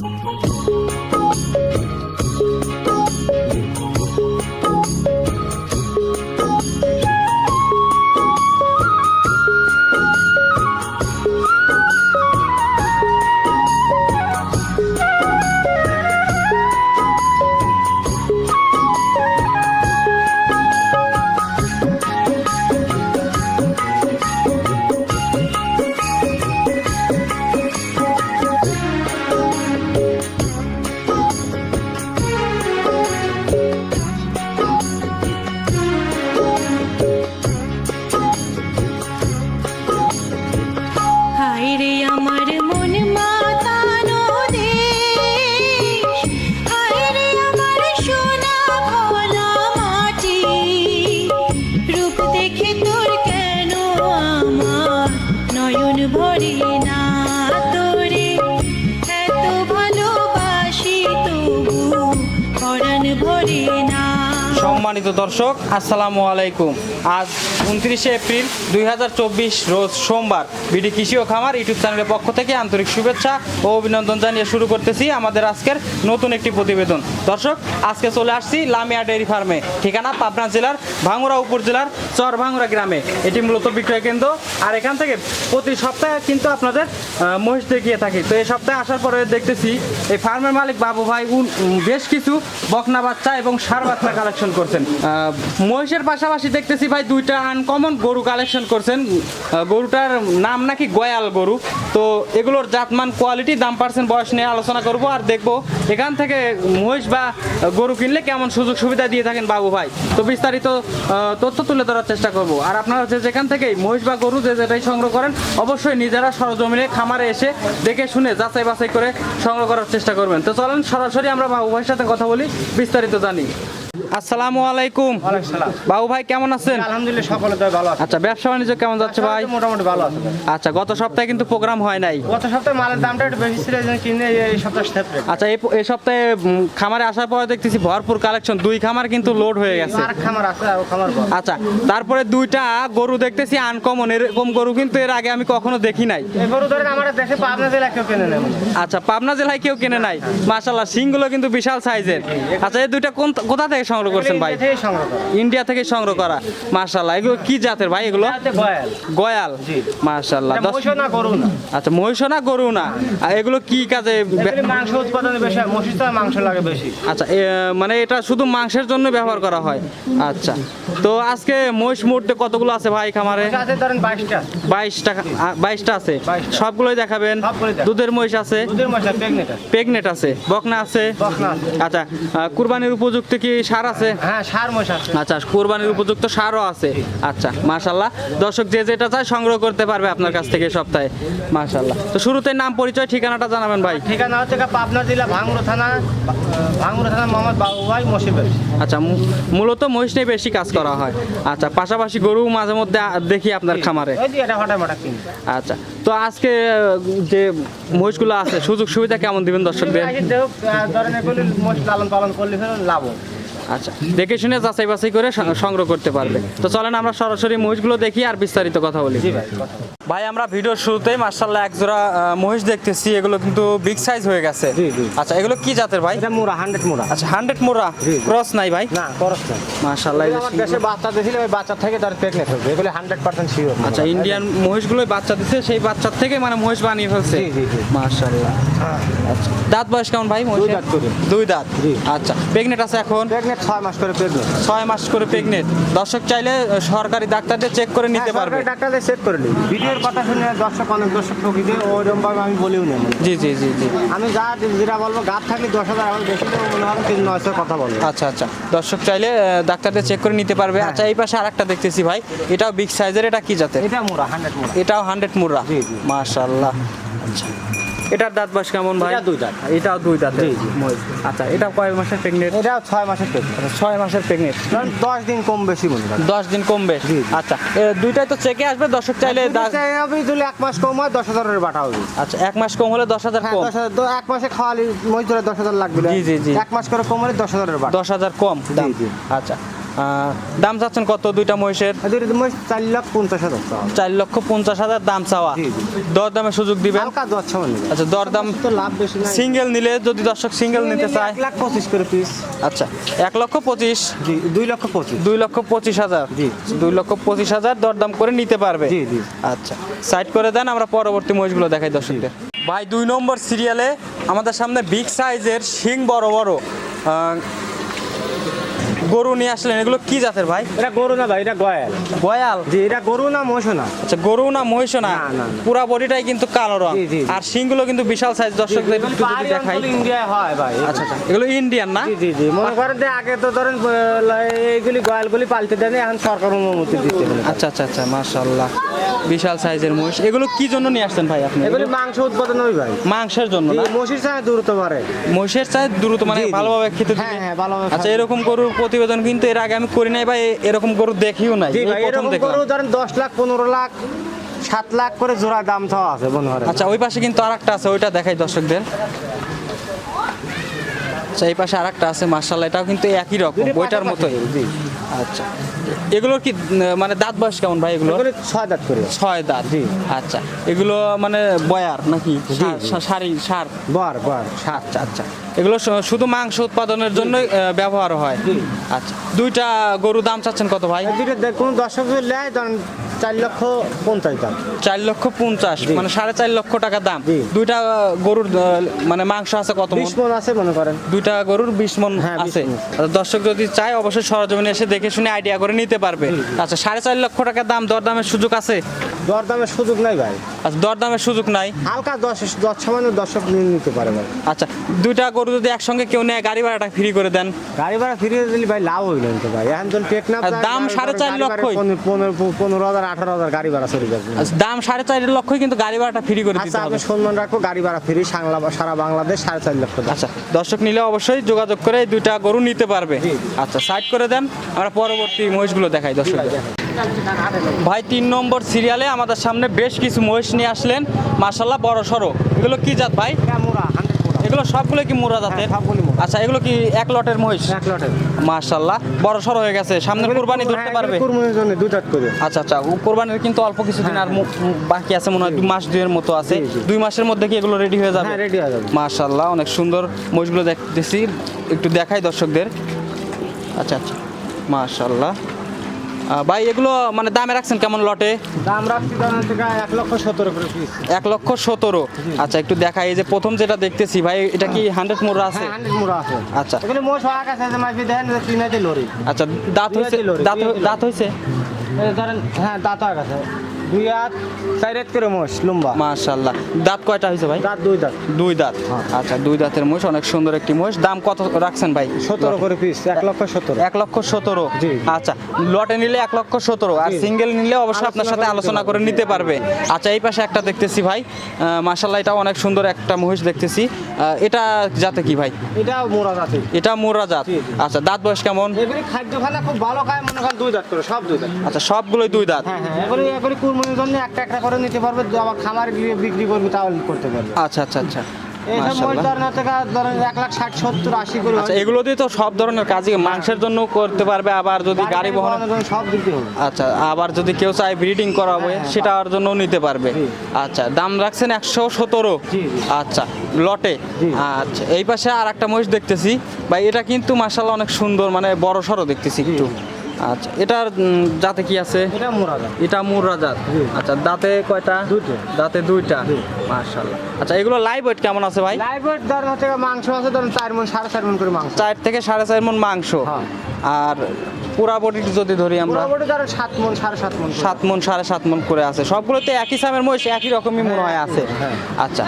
হায় দর্শক, আসসালামু আলাইকুম। আজ উনত্রিশে এপ্রিল দুই হাজার চব্বিশ রোজ সোমবার। বিডি কৃষি ও খামার ইউটিউব চ্যানেলের পক্ষ থেকে আন্তরিক শুভেচ্ছা ও অভিনন্দন জানিয়ে শুরু করতেছি আমাদের আজকের নতুন একটি প্রতিবেদন। দর্শক, আজকে চলে আসছি লামিয়া ডেয়ারি ফার্মে, ঠিকানা পাবনা জেলার ভাঙ্গুড়া উপজেলার চর ভাঙ্গুড়া গ্রামে। এটি মূলত বিক্রয় কেন্দ্র, আর এখান থেকে প্রতি সপ্তাহে কিন্তু আপনাদের মহিষ দেখিয়ে থাকি। তো এই সপ্তাহে আসার পরে দেখতেছি, এই ফার্মের মালিক বাবু ভাই বেশ কিছু বকনা বাচ্চা এবং সার বাচ্চা কালেকশন করছেন। মহিষের পাশাপাশি দেখতেছি ভাই দুইটা আনকমন গরু কালেকশন করছেন। গরুটার নাম নাকি গয়াল গরু। তো এগুলোর জাতমান কোয়ালিটি দাম পার্সেন্ট বয়স নিয়ে আলোচনা করব আর দেখব এখান থেকে মহিষ বা গরু কিনলে কেমন সুযোগ সুবিধা দিয়ে থাকেন বাবু ভাই। তো বিস্তারিত তথ্য তুলে ধরার চেষ্টা করব। আর আপনারা যে যেখান থেকেই মহিষ বা গরু যে যেটাই সংগ্রহ করেন, অবশ্যই নিজেরা সরজমিনে খামারে এসে দেখে শুনে যাচাই বাছাই করে সংগ্রহ করার চেষ্টা করবেন। তো চলেন সরাসরি আমরা বাবু ভাইয়ের সাথে কথা বলি, বিস্তারিত জানি। আসসালামু আলাইকুম। বাবু ভাই কেমন আছেন? আলহামদুলিল্লাহ সকলে তো ভালো আছে। আচ্ছা ব্যবসা বাণিজ্য কেমন যাচ্ছে ভাই? মোটামুটি ভালো আছে আচ্ছা গত সপ্তাহে কিন্তু প্রোগ্রাম হয় নাই। গত সপ্তাহে মালের দামটা একটু বেশি ছিল কিনে এই সপ্তাহে আচ্ছা এই সপ্তাহে খামারে আসার পরে দেখতেছি ভরপুর কালেকশন দুই খামার কিন্তু লোড হয়ে গেছে। আর খামার আছে আর খামার আচ্ছা তারপরে দুইটা গরু দেখতেছি আনকমন এরকম গরু কিন্তু এর আগে আমি কখনো দেখি নাই। এই গরু ধরেন আমার দেশে পাবনা জেলা কেউ কেনে নেই। আচ্ছা পাবনা জেলায় কেউ কিনে নাই। মাশাল্লাহ সিংগুলো কিন্তু বিশাল সাইজের আচ্ছা এই দুইটা কোন কোথা থেকে সংগ্রহ করছেন ভাই। ইন্ডিয়া থেকে সংগ্রহ করা। মাশাল্লাহ এগুলো কি জাতের ভাই এগুলো? গয়াল। না আচ্ছা মহিষ না গরু না? এগুলো কি কাজে মাংস উৎপাদনে বেশি মহিষ মাংস লাগে বেশি। আচ্ছা মানে এটা শুধু মাংসের জন্য ব্যবহার করা হয়? আচ্ছা তো আজকে মহিষ মুহূর্তে কতগুলো আছে ভাই খামারে? বাইশ টাকা বাইশটা। আছে। সবগুলোই দেখাবেন। দুধের মহিষ আছে? প্রেগনেন্ট আছে প্রেগনেট আছে। বকনা আছে? আচ্ছা কুরবানির উপযুক্ত কি সার আছে? হ্যাঁ সার আছে। আচ্ছা কুরবানির উপযুক্ত সারও আছে। আচ্ছা মাশাল্লাহ দর্শক যে যেটা চায় সংগ্রহ করতে পারবে আপনার কাছ থেকে সপ্তাহে। মাশাল্লাহ তো শুরুতে নাম পরিচয় ঠিকানাটা জানাবেন ভাই। ঠিকানা হচ্ছে পাবনা জেলা থানা থানা মোহাম্মদ বাবু ভাই আচ্ছা মূলত মহিষ নিয়ে বেশি কাজ করা হয়। আচ্ছা পাশাপাশি গরু মাঝে মধ্যে দেখি আপনার খামারে। আচ্ছা তো আজকে যে মহিষগুলো আছে সুযোগ সুবিধা কেমন দিবেন দর্শকদের? লালন পালন করলে লাভ। আচ্ছা দেখে শুনে যাচাই বাছাই করে সংগ্রহ করতে পারবে। তো চলেন আমরা সরাসরি মহিষগুলো দেখি আর বিস্তারিত কথা বলি। ভাই আমরা ভিডিওর শুরুতেই মার্শাল্লাহ এক জোড়া মহিষ দেখতেছি। এগুলো কিন্তু বিগ সাইজ হয়ে গেছে। আচ্ছা এগুলো কি জাতের ভাই? এটা মোড়া হান্ড্রেড মোড়া। আচ্ছা হান্ড্রেড মোরা জি, জি। ক্রস নাই ভাই? না খরচ না মার্শাল্লাহ এই আমার দেশে বাচ্চা দিয়েছিল ওই বাচ্চা থেকে তার প্রেগনেন্ট হবে এগুলো হান্ড্রেড পার্সেন্ট শিওর আচ্ছা ইন্ডিয়ান মহিষগুলো বাচ্চা দিচ্ছে সেই বাচ্চার থেকে মানে মহিষ বানিয়ে ফেলছে। জি, জি। মার্শাল্লাহ আচ্ছা দাঁত বয়স কেমন ভাই মহিষের? দাঁত করে। দুই দাঁত? আচ্ছা প্রেগনেন্ট আছে এখন? প্রেগনেন্ট ছয় মাস করে প্রেগনেন্ট ছয় মাস করে প্রেগনেন্ট দর্শক চাইলে সরকারি ডাক্তারদের চেক করে নিতে পারবে। হ্যাঁ, ডাক্তারদের চেক করে নিই ভিডিওর কথা শুনে দর্শক অনেক দর্শক ঠকি দিয়ে ভাবে আমি বলিও না। জি জি জি জি। আমি যা যেটা বলব গাছ থাকলে দশ হাজার আমার বেশি মনে হয় তিন নয়শো কথা বলব। আচ্ছা আচ্ছা। দর্শক চাইলে ডাক্তারদের চেক করে নিতে পারবে। আচ্ছা এই পাশে আরেকটা দেখতেছি ভাই। এটাও বিগ সাইজের এটা কি জাতের? এটা মুরা হান্ড্রেড মুরা এটাও হান্ড্রেড মুরা জি, জি। মাশাল্লাহ আচ্ছা। এটার দাঁত বয়স কেমন ভাই এটা দুই দাঁত। এটাও দুই দাঁত। আচ্ছা এটা কয় মাসের প্রেগনেন্ট এটা ছয় মাসের প্রেগনেন্ট ছয় মাসের প্রেগনেন্ট দশ দিন কম বেশি মনে দশ দিন কম জি। আচ্ছা দুইটাই তো চেকে আসবে দর্শক চাইলে আমি যদি এক মাস কম হয় দশ হাজারের বাটা হবে আচ্ছা এক মাস কম হলে দশ হাজার হ্যাঁ কম এক মাসে খাওয়ালি মজদুরে দশ হাজার লাগবে। জি, জি, জি। এক মাস করে কম হলে দশ হাজারের বাটা দশ হাজার কম। আচ্ছা দাম চাচ্ছেন কত দুইটা মহিষের? চার লাখ পঞ্চাশ হাজার চার লক্ষ পঞ্চাশ হাজার দাম চাওয়া। জি, জি। দর দামে সুযোগ দিবেন? আচ্ছা দর দাম তো লাভ বেশি সিঙ্গেল নিলে যদি দর্শক সিঙ্গেল নিতে চায়? এক লাখ পঁচিশ করে পিস আচ্ছা এক লক্ষ পঁচিশ? দুই লক্ষ পঁচিশ। দুই লক্ষ পঁচিশ হাজার। দুই লক্ষ পঁচিশ হাজার দরদাম করে নিতে পারবে। আচ্ছা সাইড করে দেন আমরা পরবর্তী মহিষগুলো দেখাই দর্শকদের। ভাই দুই নম্বর সিরিয়ালে আমাদের সামনে বিগ সাইজের শিং বড় বড় গরু নিয়ে আসলেন এগুলো কি জাতের ভাই? এটা গরু না ভাই এটা গয়াল। গয়াল? জি এটা গরু না মহিষ না? আচ্ছা গরু না মহিষ না। পুরা বডিটাই কিন্তু কালো রং। আর শিংগুলো কিন্তু বিশাল সাইজ দর্শকদের একটু যদি দেখাই। ইন্ডিয়ায় হয় ভাই। আচ্ছা আচ্ছা এগুলো ইন্ডিয়ান না? জি জি জি। মনে করেন যে আগে তো ধরেন এইগুলি গয়ালগুলি পালতে দেন এখন সরকার অনুমতি দিচ্ছে বলে। আচ্ছা আচ্ছা আচ্ছা মাশাআল্লাহ। বিশাল সাইজের মহিষ। এগুলো কি জন্য নিয়ে আসছেন ভাই আপনি? এগুলো মাংস উৎপাদন হয় ভাই। মাংসের জন্য না? মসির চায় দ্রুত পারে মহিষের চাই দ্রুত মানে। ভালোভাবে খেতে হ্যাঁ দিবে হ্যাঁ ভালোভাবে আচ্ছা এরকম গরুর প্রতিবেদন কিন্তু এর আগে আমি করি নাই বা এরকম গরু দেখিও নাই। প্রথম দেখলাম। গরু ধরেন দশ লাখ পনেরো লাখ সাত লাখ করে জোড়া দাম চাওয়া আছে হয়। আচ্ছা ওই পাশে কিন্তু আরেকটা আছে ওইটা দেখাই দর্শকদের। আচ্ছা এই পাশে আর একটা আছে মার্শাল এটাও কিন্তু একই রকম ওইটার মতো মতোই। আচ্ছা। এগুলোর কি মানে দাঁত বয়স কেমন ভাই এগুলো? ছয় দাঁত করে। ছয় দাঁত। জি। আচ্ছা। এগুলো মানে বয়ার নাকি? সার-। সারি সার বার বার আচ্ছা আচ্ছা। এগুলো শুধু মাংস উৎপাদনের জন্য ব্যবহার হয়। আচ্ছা। দুইটা গরু দাম চাচ্ছেন কত ভাই? দুইটা কোন দর্শক নেয় চার লক্ষ পঞ্চাশ দাম। চার লক্ষ পঞ্চাশ মানে সাড়ে চার লক্ষ টাকা দাম। দুইটা গরুর মানে মাংস আছে কত? বিশ মন আছে মনে করেন। দুইটা গরুর বিশ মন হ্যাঁ, আছে। আচ্ছা, দর্শক যদি চায় অবশ্যই সরজমিনে এসে দেখে শুনে আইডিয়া করে নিতে পারবে। আচ্ছা সাড়ে চার লক্ষ টাকা দাম দরদামের সুযোগ আছে? দর দামের সুযোগ নাই ভাই। আচ্ছা দরদামের সুযোগ নাই? হালকা দশ দশ সামান্য দর্শক নিয়ে নিতে পারে ভাই। আচ্ছা দুইটা গরু যদি একসঙ্গে কেউ নেয় গাড়ি ভাড়াটা ফ্রি করে দেন। গাড়ি ভাড়া ফিরিয়ে দিলে ভাই লাভ হইল ভাই। এখন দাম সাড়ে চার পনেরো পনেরো হাজার আঠারো হাজার গাড়ি ভাড়া চলে যাবে। আচ্ছা, দাম সাড়ে চার লক্ষই কিন্তু গাড়ি ভাড়াটা ফ্রি করে দিতে আচ্ছা হবে। সম্মান রাখো গাড়ি ভাড়া ফিরি সারা বাংলাদেশ সাড়ে চার লক্ষ। আচ্ছা দর্শক নিলে অবশ্যই যোগাযোগ করে দুইটা গরু নিতে পারবে। আচ্ছা সাইড করে দেন আমরা পরবর্তী মহিষগুলো দেখাই দর্শক ভাই তিন নম্বর সিরিয়ালে আমাদের সামনে বেশ কিছু মহিষ নিয়ে আসলেন। মার্শাল্লাহ বড় সড়ো। এগুলো কি জাত ভাই? হ্যাঁ, মোরা, 100 মোরা। এগুলো সবগুলো কি মোরা জাতের হ্যাঁ। আচ্ছা এগুলো কি এক লটের মহিষ? এক লটের। মার্শাল্লাহ বড় সড়ো হয়ে গেছে। সামনে কোরবানি হ্যাঁ, ধরতে পারবে? কুরবানির জন্য দুই দাঁত করে। আচ্ছা আচ্ছা কোরবানির কিন্তু অল্প কিছুদিন আর মু- মু- বাকি আছে মনে হয় দুই মাস দুইয়ের মতো আছে। দুই মাসের মধ্যে কি এগুলো রেডি হয়ে যাবে? হ্যাঁ রেডি হয়ে যাবে। মাশাল্লাহ অনেক সুন্দর মহিষগুলো দেখতেছি। একটু দেখাই দর্শকদের। আচ্ছা আচ্ছা মাশাল্লাহ আহ, ভাই এগুলো মানে দামে রাখছেন কেমন লটে? দাম রাখছি এক লক্ষ সতেরো করে পিস এক লক্ষ সতেরো। আচ্ছা একটু দেখা এই যে প্রথম যেটা দেখতেছি ভাই এটা কি হান্ড্রেড মোড় আছে? হ্যাঁ আছে। আচ্ছা। এগুলি মোষ কাছে আছে মাঝে দেখেন যে তিন হাতে লরি আচ্ছা দাঁত হয়েছে দাঁত দাঁত হয়েছে ধরেন হ্যাঁ দাঁত কাছে দুই হাত চার হাত করে মোষ লম্বা। মাশাল্লাহ দাঁত কয়টা হয়েছে ভাই? দাঁত দুই দাঁত। দুই দাঁত। হ্যাঁ। আচ্ছা দুই দাঁতের মহিষ অনেক সুন্দর একটি মহিষ দাম কত রাখছেন ভাই? সতেরো করে পিস এক লক্ষ সতেরো। এক লক্ষ সতেরো? জি। আচ্ছা লটে নিলে এক লক্ষ সতেরো আর সিঙ্গেল নিলে অবশ্যই আপনার সাথে আলোচনা করে নিতে পারবে। আচ্ছা এই পাশে একটা দেখতেছি ভাই। মাসাল্লাহ এটা অনেক সুন্দর একটা মহিষ দেখতেছি। এটা যাতে কি ভাই? এটা মোড়া জাতি। এটা মোরা জাত। আচ্ছা দাঁত বয়স কেমন? খাদ্য খানা খুব ভালো খায় মনে করেন দুই দাঁত করে সব দুই দাঁত। আচ্ছা সবগুলোই দুই দাঁত। হ্যাঁ হ্যাঁ একটা একটা করে নিতে পারবে আবার খামারে গিয়ে বিক্রি করবে তাহলে করতে পারবে। আচ্ছা আচ্ছা আচ্ছা। আচ্ছা এগুলো দিয়ে তো সব ধরনের কাজই মাংসের জন্য করতে পারবে আবার যদি গাড়ি বহন সব দিতে হবে। আচ্ছা আবার যদি কেউ চায় ব্রিডিং করাবে হ্যাঁ, সেটার জন্য নিতে পারবে। আচ্ছা দাম রাখছেন একশো সতেরো। আচ্ছা লটে। আচ্ছা এই পাশে আর একটা মহিষ দেখতেছি। ভাই এটা কিন্তু মাসাল্লাহ অনেক সুন্দর মানে বড় সড়ো দেখতেছি একটু। আচ্ছা এটার জাতে কি আছে? এটা জাত। এটা মুররা জাত। আচ্ছা দাঁতে কয়টা? দুইটা। দাঁতে দুইটা? জি। মাশাল্লাহ আচ্ছা এগুলো লাইভ ওয়েট কেমন আছে ভাই? লাইভ ওয়েট ধরেন হচ্ছে মাংস আছে ধরেন চার মন সাড়ে চার মন করে মাংস। চার থেকে সাড়ে চার মন মাংস। হ্যাঁ। আর পুরা বডি যদি ধরি আমরা মোটামুটি ধরেন সাত মন সাড়ে সাত মন করে। সাত মন সাড়ে সাত মন করে আছে। সবগুলোতে একই সামের মহিষ একই রকমই মনে হয় আছে। হ্যাঁ। আচ্ছা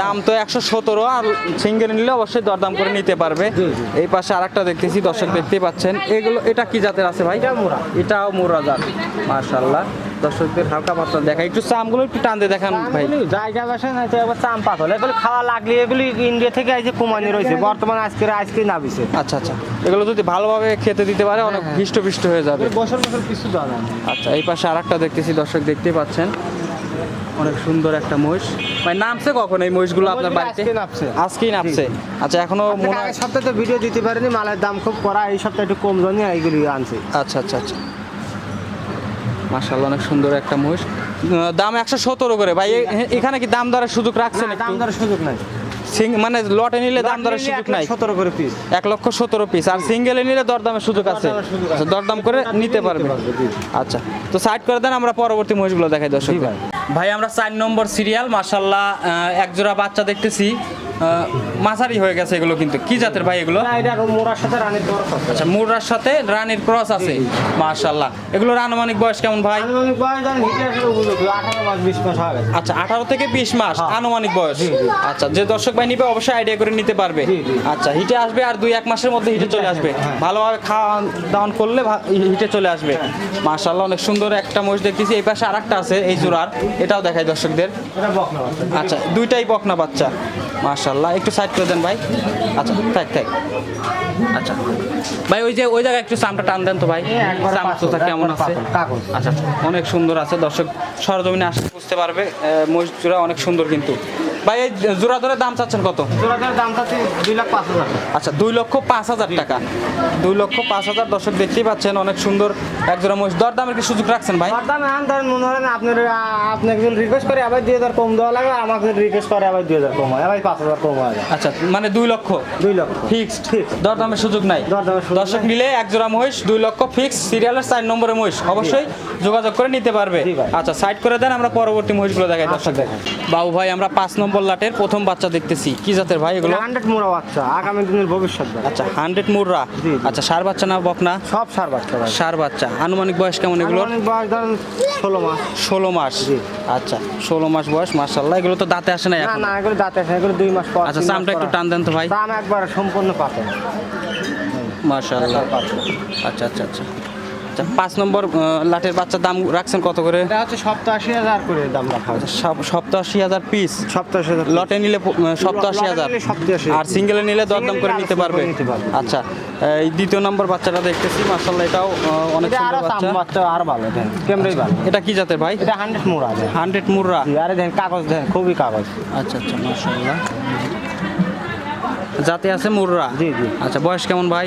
দাম তো একশো সতেরো আর সিঙ্গেল নিলে অবশ্যই দরদাম করে নিতে পারবে। এই পাশে আরেকটা দেখতেছি দর্শক দেখতে পাচ্ছেন। এগুলো এটা কি জাতের আছে ভাই? মোরা। এটাও মোরা জাত মার্শাল্লাহ দর্শকদের হালকা পাতলা দেখা একটু চামগুলো একটু টান দিয়ে দেখান ভাই। জায়গা বাসা না তো একবার চাম পাতল এগুলি খাওয়া লাগলে এগুলি ইন্ডিয়া থেকে আইছে কুমানি রয়েছে বর্তমানে আজকে আজকে নাবিছে আচ্ছা আচ্ছা। এগুলো যদি ভালোভাবে খেতে দিতে পারে অনেক হ্যাঁ। হৃষ্টপুষ্ট হয়ে যাবে। বছর বছর কিছু দেওয়া না। আচ্ছা এই পাশে আরেকটা দেখতেছি দর্শক দেখতে পাচ্ছেন। অনেক সুন্দর একটা মহিষ। ভাই নামছে কখন এই মহিষগুলো আপনার বাড়িতে। আজকেই নামছে? আচ্ছা এখনও মনে হয় সপ্তাহে তো ভিডিও দিতে পারিনি মালের দাম খুব করা এই সপ্তাহে একটু কম জন্য এইগুলি আনছে। আচ্ছা আচ্ছা আচ্ছা। মাশাআল্লাহ অনেক সুন্দর একটা মহিষ। দাম একশো সতেরো করে। ভাই এখানে কি দাম দরের সুযোগ রাখছে দাম দরের সুযোগ নাই। মানে লটে নিলে দাম দরের সুযোগ নাই। সতেরো করে পিস এক লক্ষ সতেরো পিস আর সিঙ্গেলে নিলে দরদামের সুযোগ আছে। দরদামের সুযোগ আছে। আচ্ছা, দরদাম করে নিতে পারবে। আচ্ছা তো সাইড করে দেন আমরা পরবর্তী মহিষগুলো দেখাই দর্শক ভাই। ভাই আমরা চার নম্বর সিরিয়াল মাসাল্লাহ এক জোড়া বাচ্চা দেখতেছি। মাঝারি হয়ে গেছে এগুলো কিন্তু। কি জাতের ভাই এগুলো? সাথে রানের দর আছে। আচ্ছা মুরার সাথে রানীর ক্রস আছে। মাশাল্লাহ এগুলোর আনুমানিক বয়স কেমন ভাই? আনুমানিক বয়স ধরেন হিটে আসলে উপযুক্ত আঠারো মাস বিশ মাস হয়ে আচ্ছা আঠারো থেকে বিশ মাস হ্যাঁ। আনুমানিক বয়স। আচ্ছা যে দর্শক ভাই নিবে অবশ্যই আইডিয়া করে নিতে পারবে। আচ্ছা হিটে আসবে আর দুই এক মাসের মধ্যে হিটে চলে আসবে। হ্যাঁ। ভালোভাবে খাওয়া দাওয়ান করলে হিটে চলে আসবে। মাশাল্লাহ অনেক সুন্দর একটা মহিষ দেখতেছি। এই পাশে আরেকটা আছে এই জোড়ার। এটাও দেখাই দর্শকদের। আচ্ছা দুইটাই বকনা বাচ্চা। মাশাল্লাহ একটু সাইড করে দেন ভাই। আচ্ছা থাক থাক। আচ্ছা। ভাই ওই যে ওই জায়গায় একটু চামটা টান দেন তো ভাই। চামচুটা পাথর, কেমন আছে। আচ্ছা অনেক সুন্দর আছে। দর্শক সরজমিনে আসলে বুঝতে পারবে মসজিদরা অনেক সুন্দর কিন্তু। ভাই এই জোড়া ধরে দাম চাচ্ছেন কত? জোড়াটার দাম চাচ্ছি দুই লাখ পাঁচ হাজার। আচ্ছা দুই লক্ষ পাঁচ হাজার টাকা। দুই লক্ষ পাঁচ হাজার দর্শক দেখতেই পাচ্ছেন অনেক সুন্দর এক জোড়া মহিষ। দর দামের কি সুযোগ রাখছেন ভাই? আর দাম এখন ধরেন মনে হয় না আপনার আপনি একজন রিকোয়েস্ট করে আবার দুই হাজার কম দেওয়া লাগে আমাকে রিকোয়েস্ট করে আবার দুই হাজার কম হয় আবার পাঁচ হাজার কম হয়। আচ্ছা মানে দুই লক্ষ? দুই লক্ষ। ফিক্সড। দর দামের সুযোগ নাই? দর্শক। নিলে এক জোড়া মহিষ দুই লক্ষ ফিক্স সিরিয়ালের চার নম্বরে মহিষ। অবশ্যই যোগাযোগ করে নিতে পারবে। আচ্ছা সাইড করে দেন আমরা পরবর্তী মহিষগুলো দেখাই আচ্ছা, দর্শক দেখান। বাবু ভাই আমরা পাঁচ নম্বর লাটের প্রথম বাচ্চা দেখতেছি। কি জাতের ভাই এগুলো? হান্ড্রেড মোড়া বাচ্চা আগামী দিনের ভবিষ্যৎ ভাই। আচ্ছা হান্ড্রেড জি। আচ্ছা সার বাচ্চা না বকনা সব সার বাচ্চা সার বাচ্চা। আনুমানিক বয়স কেমন এগুলো বয়স ধরেন ষোলো মাস। ষোলো মাস। জি। আচ্ছা ষোলো মাস বয়স মার্শাল্লাহ এগুলো তো দাঁতে আসে না না এখন? না এগুলো দাঁতে আসে এগুলো দুই মাস পর আচ্ছা চামটা একটু টান দেন তো ভাই। দাম একবার সম্পূর্ণ পাতে মার্শাল্লাহ আচ্ছা আচ্ছা আচ্ছা। আচ্ছা পাঁচ নম্বর লাটের বাচ্চার দাম রাখছেন কত করে? এটা হচ্ছে সপ্তাশি হাজার করে দাম রাখা সপ- সপ্তাশি হাজার পিস সপ্তাশি হাজার লটে নিলে সপ্তাশি হাজার লটে নিলে 87 আর সিঙ্গেলে নিলে দরদাম করে নিতে পারবে। আচ্ছা এই দ্বিতীয় নম্বর বাচ্চাটা দেখতেছি মার্শাল্লাহ এটাও অনেক সুন্দর বাচ্চা। বাচ্চা আরও ভালো ক্যামেরাই ভালো। এটা কি জাতের ভাই? এটা হান্ড্রেড দেন। হান্ড্রেড মুররা জি, আরে দেন কাগজ দেন খুবই কাগজ। আচ্ছা আচ্ছা মার্শাল্লাহ জাতে আছে মুররা? জি, জি। আচ্ছা বয়স কেমন ভাই?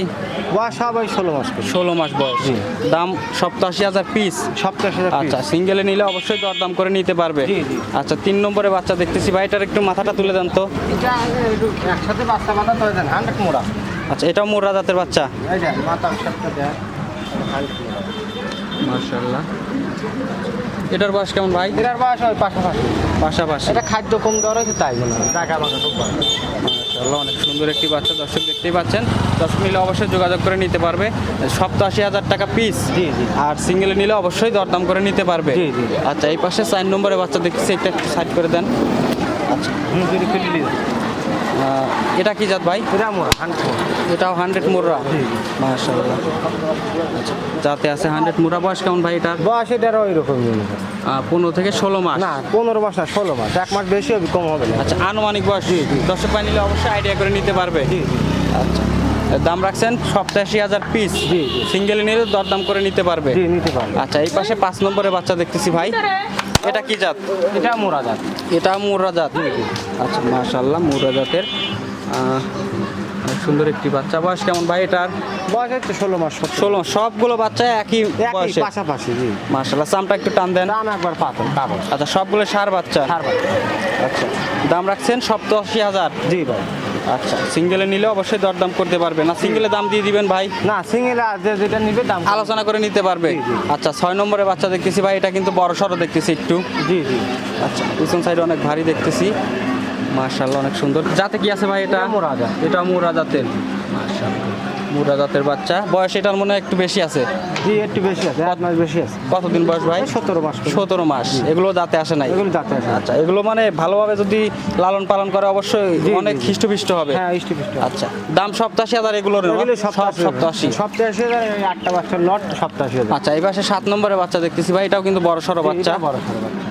বয়স সবাই ষোলো মাস ষোলো মাস বয়স। জি। দাম সপ্তাশি হাজার পিস সপ্তাশি হাজার আচ্ছা সিঙ্গেলে নিলে অবশ্যই দরদাম করে নিতে পারবে। জি, জি। আচ্ছা তিন নম্বরে বাচ্চা দেখতেছি। ভাইটার একটু মাথাটা তুলে দেন তো। এটা একটু একসাথে বাচ্চা মাথা তো দেন হান্ড্রেড মোড়া। আচ্ছা এটাও মোররা জাতের বাচ্চা? মাথা মার্শাল্লাহ এটার বয়স কেমন ভাই? এটার বয়স ওই পাশাপাশি। পাশাপাশি। এটা খাদ্য কম দেওয়া রয়েছে তাই মনে হয়। টাকা আমাকে খুব অনেক সুন্দর একটি বাচ্চা দর্শক দেখতেই পাচ্ছেন। দশ নিলে অবশ্যই যোগাযোগ করে নিতে পারবে। সপ্তাশি হাজার টাকা পিস জি, জি। আর সিঙ্গেলে নিলে অবশ্যই দরদাম করে নিতে পারবে। জি, জি। আচ্ছা এই পাশে চার নম্বরে বাচ্চা দেখছি একটা সাইড করে দেন। আচ্ছা এটা কি জাত ভাই? এটা মোড়া হান্ড্রেড মোড়া এটাও হান্ড্রেড জি। মাশাআল্লাহ। আচ্ছা যাতে আছে হান্ড্রেড মুরা। বয়স কেমন ভাই এটা বয়স এটারও ওই রকম পনেরো থেকে ষোলো মাস? না পনেরো মাস না ষোলো মাস। এক মাস বেশি হবে কম হবে না। আচ্ছা আনুমানিক বয়স? দর্শক ভাই নিলে অবশ্যই আইডিয়া করে নিতে পারবে। আচ্ছা দাম রাখছেন সপ্তাশি হাজার পিস। সিঙ্গেল নিলে দরদাম করে নিতে পারবে। নিতে পারবে। আচ্ছা এই পাশে পাঁচ নম্বরে বাচ্চা দেখতেছি ভাই। এটা কি জাত? এটা মোড়া যাক এটা মুর্রা জাত আচ্ছা মাশাল্লাহ মুর্রা জাতের সুন্দর একটি বাচ্চা। বয়স কেমন ভাই এটার? বয়স হচ্ছে ষোলো মাস ষোলো সবগুলো বাচ্চা একই বয়সে? পাশাপাশি জি। মাশাল্লাহ চামটা একটু টান দেন। দাম একবার পাতন কাগজ আচ্ছা সবগুলো সার বাচ্চা? সার বাচ্চা। আচ্ছা দাম রাখছেন সপ্তাশি হাজার। জি ভাই। আচ্ছা। সিঙ্গেলে নিলে অবশ্যই দরদাম করতে পারবে না সিঙ্গেলে দাম দিয়ে দিবেন ভাই? না সিঙ্গেলে যেটা নিবে দাম আলোচনা করে নিতে পারবে। আচ্ছা ছয় নম্বরে বাচ্চা দেখতেছি ভাই এটা কিন্তু বড় সড়ো দেখতেছি একটু। জি জি। আচ্ছা পিছন সাইডে অনেক ভারী দেখতেছি। মার্শাল্লাহ অনেক সুন্দর। যাতে কি আছে ভাই এটা? মুরা। এটা মুরা জাতের। মার্শাল্লাহ মুরা জাতের বাচ্চা। বয়স এটার মনে হয় একটু বেশি আছে? জি একটু বেশি আছে এক মাস বেশি আছে। কতদিন বয়স ভাই? সতেরো মাস সতেরো মাস। এগুলো দাঁতে আসে নাই? এগুলো দাঁতে আছে আচ্ছা এগুলো মানে ভালোভাবে যদি লালন পালন করে অবশ্যই অনেক। হৃষ্টপুষ্ট হবে। হ্যাঁ ইষ্টি আচ্ছা দাম সপ্তাশি হাজার এগুলোর সপ্তাশি সপ্তাশি? হাজার আটটা বাচ্চার লট সপ্তাশি হাজার। আচ্ছা এই পাশে সাত নম্বরে বাচ্চা দেখতেছি ভাই এটাও কিন্তু বড় সড়ো বাচ্চা। এটা বড় সড়ো বাচ্চা।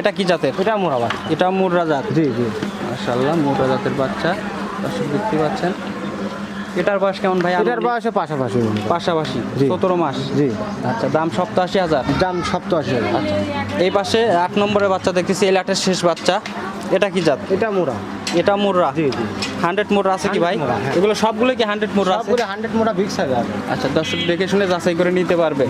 এটা কি জাতের? এটা মুরা বাচ্চা। এটা মুর্রা জাত। জি জি। মাশাআল্লাহ মুর্রা জাতের বাচ্চা। দেখতে পাচ্ছেন। এটার বয়স কেমন ভাই? এটার বয়সে পাশাপাশি। পাশাপাশি সতেরো মাস? জি। আচ্ছা দাম সপ্তাশি হাজার? দাম সপ্তাশি হাজার। আচ্ছা এই পাশে আট নম্বরের বাচ্চা দেখতেছি এই লাটের শেষ বাচ্চা। এটা কি জাত? এটা মোরা এটা মোরা জি জি। হান্ড্রেড মুররা আছে কি ভাই? 100 মুররা, হ্যাঁ। এগুলো সবগুলো কি হান্ড্রেড মুররা আছে? হান্ড্রেড মোড়া বিক্স হবে আচ্ছা দর্শক দেখে শুনে যাচাই করে নিতে পারবে।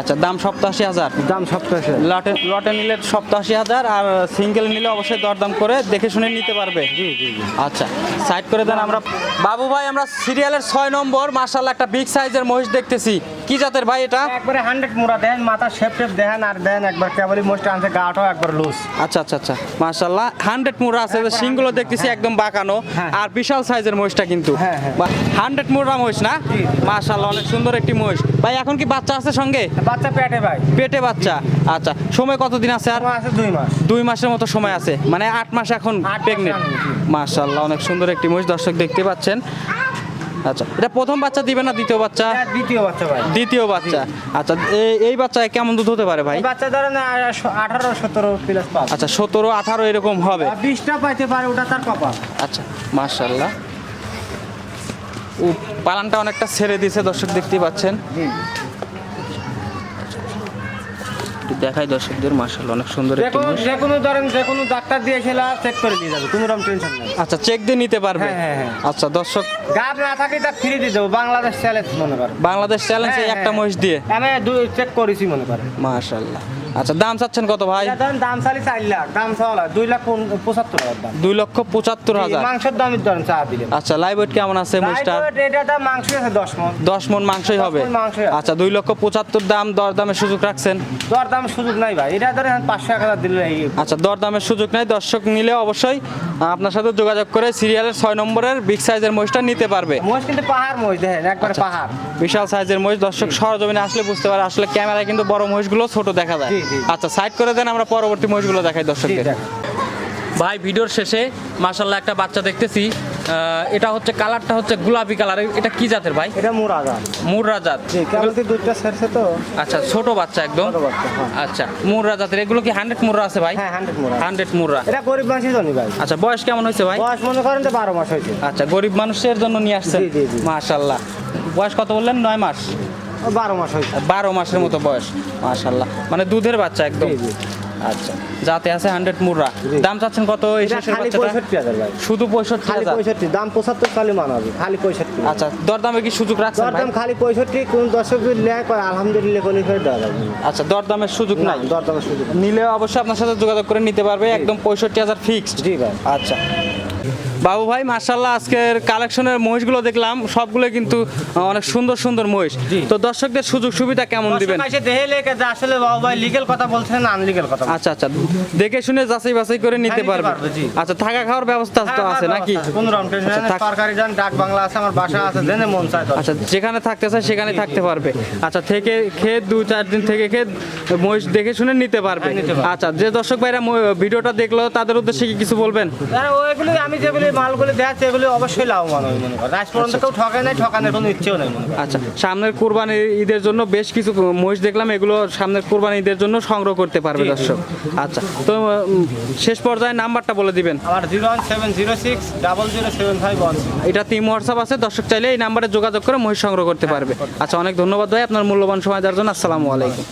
আচ্ছা দাম সপ্তাশি হাজার। দাম সপ্তাশি হাজার। লটে লটে নিলে সপ্তাশি হাজার আর সিঙ্গেল নিলে অবশ্যই দরদাম করে দেখে শুনে নিতে পারবে। জি জি জি। আচ্ছা সাইড করে দেন আমরা। বাবু ভাই আমরা সিরিয়ালের ছয় নম্বর মার্শাল্লাহ একটা বিগ সাইজের মহিষ দেখতেছি। কি জাতের ভাই এটা? একবারে হান্ড্রেড মোড়া দেন মাথা শেপ টেপ দেন আর দেন একবার কেবলই মোস্ট আনছে গাটাও একবার লুজ আচ্ছা আচ্ছা আচ্ছা মার্শাল্লাহ হান্ড্রেড মুড়া আছে সিংগুলো দেখতেছি একদম বাঁকানো। হ্যাঁ। আর বিশাল সাইজের মহিষটা কিন্তু। হ্যাঁ, হ্যাঁ। হান্ড্রেড মুড়া মহিষ না? জি। অনেক সুন্দর একটি মহিষ। ভাই এখন কি বাচ্চা আছে সঙ্গে? বাচ্চা পেটে ভাই। পেটে বাচ্চা। আচ্ছা সময় কতদিন আছে আর? আছে দুই মাস। দুই মাসের মতো সময় আছে। মানে আট মাস এখন প্রেগনেন্ট রানিং, অনেক সুন্দর একটি মহিষ দর্শক দেখতে পাচ্ছেন। আচ্ছা এটা প্রথম বাচ্চা দিবে না দ্বিতীয় বাচ্চা? দ্বিতীয় বাচ্চা ভাই। দ্বিতীয় বাচ্চা। আচ্ছা এই এই বাচ্চায় কেমন দুধ হতে পারে ভাই? এই বাচ্চা ধরেন আঠারো সতেরো প্লাস পাবে আচ্ছা সতেরো আঠারো এরকম হবে। বিশটা পাইতে পারে ওটা তার কপাল। আচ্ছা মার্শাল্লাহ ও পালানটা অনেকটা ছেড়ে দিয়েছে দর্শক দেখতেই পাচ্ছেন জি একটু দেখাই দর্শকদের মার্শাল্লাহ অনেক সুন্দর যে একটি। যে কোনো ধরেন যে কোনো ডাক্তার দিয়েছিল চেক করে দিয়ে যাবে কোনো রকম টেনশন নেই। আচ্ছা চেক দিয়ে নিতে পারবে? হ্যাঁ, হ্যাঁ, হ্যাঁ। আচ্ছা দর্শক গাব না থাকে তা ফ্রি দিয়ে দেবো। বাংলাদেশ চ্যালেঞ্জ মনে করে। বাংলাদেশ চ্যালেঞ্জ হ্যাঁ, একটা হ্যাঁ। মহিষ দিয়ে। আমি দুই চেক করেছি মনে করে। মার্শাল্লাহ আচ্ছা দাম চাচ্ছেন কত ভাই? দাম চালি চার লাখ দাম চাওয়া দুই লাখ পঁচাত্তর হাজার দাম। দুই লক্ষ পঁচাত্তর হাজার। মাংসের দামের ধরেন চা দিলে। আচ্ছা লাইভ ওয়েট কেমন আছে মহিষটার এটা দাম মাংস আছে দশ মন। দশ মন মাংসই হবে। আচ্ছা দুই লক্ষ পঁচাত্তর দাম দর দামের সুযোগ রাখছেন? দর দাম সুযোগ নাই ভাই। এটা ধরেন পাঁচশো এক হাজার দিলে আচ্ছা দর দামের সুযোগ নাই দর্শক নিলে অবশ্যই আপনার সাথে যোগাযোগ করে সিরিয়ালের ছয় নম্বরের বিগ সাইজের মহিষটা নিতে পারবে। মহিষ কিন্তু পাহাড় মহিষ দেখেন একবারে আচ্ছা। পাহাড়। বিশাল সাইজের মহিষ দর্শক সরজমিনে আসলে বুঝতে পারে আসলে ক্যামেরায় কিন্তু বড় মহিষগুলো ছোট দেখা যায়। আচ্ছা সাইড করে দেন আমরা পরবর্তী মহিষগুলো দেখাই দর্শকদের। ভাই ভিডিওর শেষে মাশাল্লাহ একটা বাচ্চা দেখতেছি। এটা হচ্ছে কালারটা হচ্ছে গোলাপি কালার। এটা কি জাতের ভাই? এটা মোরা দাম মুররা জাত। দুধটা ছেড়ছে তো? আচ্ছা ছোট বাচ্চা একদম। হ্যাঁ। আচ্ছা মুররা জাতের। এগুলো কি হান্ড্রেড মুররা আছে ভাই? হ্যাঁ হান্ড্রেড মোরা। হান্ড্রেড মুররা এটা গরিব মানুষের জন্য ভাই। আচ্ছা বয়স কেমন হয়েছে ভাই? বয়স মনে করেন তো বারো মাস হয়েছে। আচ্ছা গরিব মানুষের জন্য নিয়ে আসছেন। জি, জি, জি। মাশাল্লাহ বয়স কত বললেন? নয় মাস। ও বারো মাস হয়েছে। বারো মাসের মতো বয়স মাশাল্লাহ মানে দুধের বাচ্চা একদম। আচ্ছা যাতে আছে হান্ড্রেড মুররা জি। দাম চাচ্ছেন কত এই শেষের বাচ্চাটা? শুধু পঁয়ষট্টি খালি পঁয়ষট্টি দাম পঁচাত্তর খালি মানাবে খালি পঁয়ষট্টি। আচ্ছা দরদামে কি সুযোগ রাখছেন ভাই? দরদাম খালি পঁয়ষট্টি কোন দর্শক যদি লেয় করে আলহামদুলিল্লাহ কোনো ফেরত দেওয়া যাবে আচ্ছা দরদামের সুযোগ নাই? দরদামের সুযোগ। নিলে অবশ্যই আপনার সাথে যোগাযোগ করে নিতে পারবে একদম পঁয়ষট্টি হাজার ফিক্সড জি ভাই। আচ্ছা বাবু ভাই মার্শাল্লাহ আজকের কালেকশনের মহিষগুলো দেখলাম সবগুলো কিন্তু অনেক সুন্দর সুন্দর মহিষ। তো দর্শকদের সুযোগ সুবিধা কেমন দিবেন? আসলে বাবু ভাই লিগেল কথা বলছেন আনলিগেল কথা আচ্ছা আচ্ছা দেখে শুনে যাচাই বাছাই করে নিতে হ্যাঁ, পারবে। পারবে, আচ্ছা থাকা খাওয়ার ব্যবস্থা তো আছে নাকি? ব্যবস্থা রকম টেনশন আচ্ছা, সরকারি যান ডাক বাংলা আছে আমার বাসা আছে জেনে মন চায় আচ্ছা যেখানে থাকতে চায় সেখানে থাকতে পারবে। আচ্ছা থেকে খেয়ে দু চার দিন থেকে খেয়ে মহিষ দেখে শুনে নিতে পারবে। হ্যাঁ, নিতে পারবে। আচ্ছা যে দর্শক ভাইরা ভিডিওটা দেখল তাদের উদ্দেশ্যে কি কিছু বলবেন? আমি যেগুলি মালগুলি দেখাচ্ছি এগুলি অবশ্যই লাভবান হবে মনে করেন আজ পর্যন্ত কেউ ঠকে নাই ঠকানোর কোনো ইচ্ছেও নেই মনে আচ্ছা সামনের কোরবানি ঈদের জন্য বেশ কিছু মহিষ দেখলাম এগুলো সামনের কোরবানি ঈদের জন্য সংগ্রহ করতে পারবে। দর্শক। আচ্ছা তো শেষ পর্যায়ে নাম্বারটা বলে দিবেন। আমার zero one seven zero six double zero seven five one এটা তিন হোয়াটসঅ্যাপ আছে দর্শক চাইলে এই নাম্বারে যোগাযোগ করে মহিষ সংগ্রহ করতে পারবে। আচ্ছা অনেক ধন্যবাদ ভাই আপনার মূল্যবান সময় দেওয়ার জন্য। আসসালামু আলাইকুম।